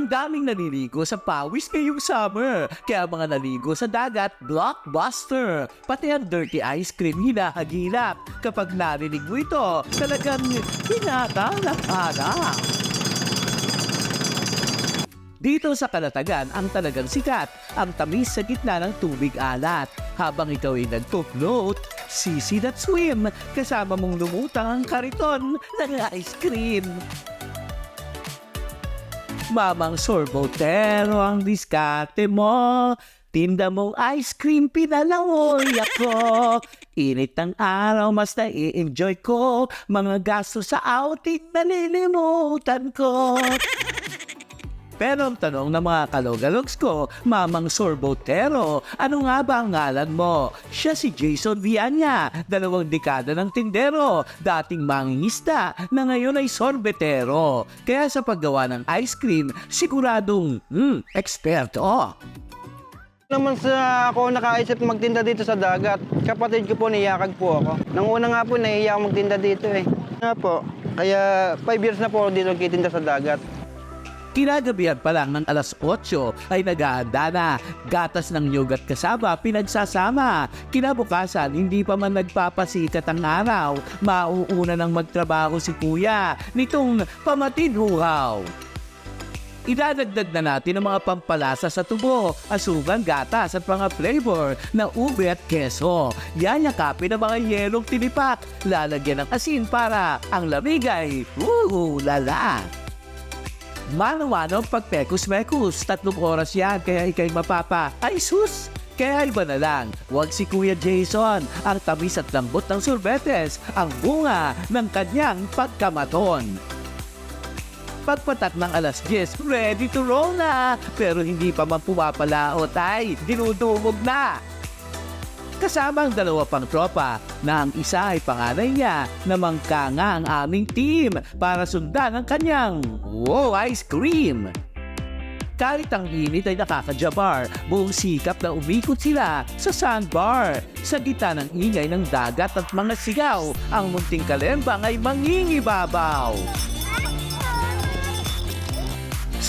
Ang daming naliligo sa pawis ngayong summer. Kaya mga naligo sa dagat, blockbuster. Pati ang dirty ice cream hinahagilap. Kapag narinig mo ito, talagang hinatalak-hanap. Dito sa Kalatagan, ang talagang sikat, ang tamis sa gitna ng tubig alat. Habang ikaw ay nagpo-float, sisi that swim, kasama mong lumutang ang kariton ng ice cream. Mamang sorbotero ang diskarte mo. Tinda mong ice cream, pinalawoy ako. Init ng araw, mas nai-enjoy ko. Mga gasto sa outing, nalilimutan ko. Pero ang tanong ng mga kalogalogs ko, Mamang Sorbotero, ano nga ba ang ngalan mo? Siya si Jason Viana, dalawang dekada ng tindero, dating mangingista na ngayon ay sorbetero. Kaya sa paggawa ng ice cream, siguradong, hmm, eksperto. naman sa ako nakaisip magtinda dito sa dagat. Kapatid ko po niyakag po ako. Nang una nga po nahiya ako magtinda dito eh. Nga po. Kaya 5 years na po dito nagtitinda sa dagat. Kinagabihan pa lang ng alas 8 ay nag-aanda na. Gatas ng yogurt kasama pinagsasama. Kinabukasan, hindi pa man nagpapasikat ang araw. Mauuna nang magtrabaho si kuya nitong pamatinhuhaw. Idadagdag na natin ang mga pampalasa sa tubo, asugan, gatas at mga flavor na ube at keso. Yan yakapin ang mga yelong tinipak. Lalagyan ng asin para ang lamig ay, uh, lala. Mano-mano pagpekus-mekus, tatlong oras yan kaya ikay mapapa. Ay sus! Kaya iba na lang, huwag si Kuya Jason, ang tamis at lambot ng sorbetes, ang bunga ng kanyang pagkamaton. Pagpatak ng alas 10, ready to roll na! Pero hindi pa man pumapalaot ay dinudumog na! Kasama ang dalawa pang tropa na ang isa ay panganay niya na mangka nga ang aming team para sundan ang kanyang wow ice cream. Kahit ang init ay nakakajabar, buong sikap na umikot sila sa sandbar. Sa gitna ng ingay ng dagat at mga sigaw, ang munting kalembang ay mangingibabaw.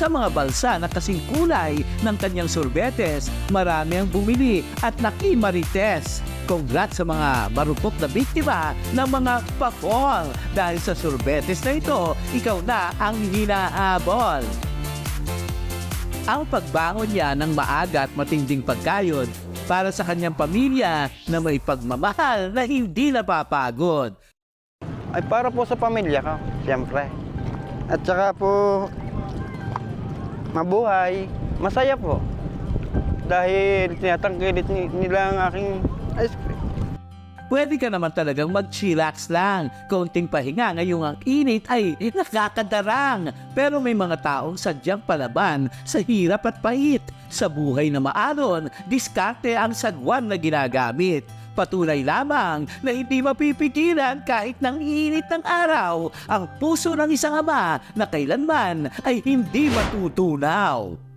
Sa mga balsa na kasing kulay ng kanyang sorbetes, marami ang bumili at nakimarites. Congrats sa mga marupok na biktima ng mga pa-fall. Dahil sa sorbetes na ito, ikaw na ang hinahabol. Ang pagbangon niya ng maaga at matinding pagkayod para sa kanyang pamilya na may pagmamahal na hindi napapagod. Ay para po sa pamilya ko, siyempre. At saka po mabuhay, masaya po. Dahil tinatangkilit ni- nila ang aking ice. Pwede ka naman talagang mag-chillax lang. Konting pahinga ngayong ang init ay nakakadarang. Pero may mga taong sadyang palaban sa hirap at pahit. Sa buhay na maaron, diskarte ang sagwan na ginagamit. Patunay lamang na hindi mapipigilan kahit ng init ng araw ang puso ng isang ama na kailanman ay hindi matutunaw.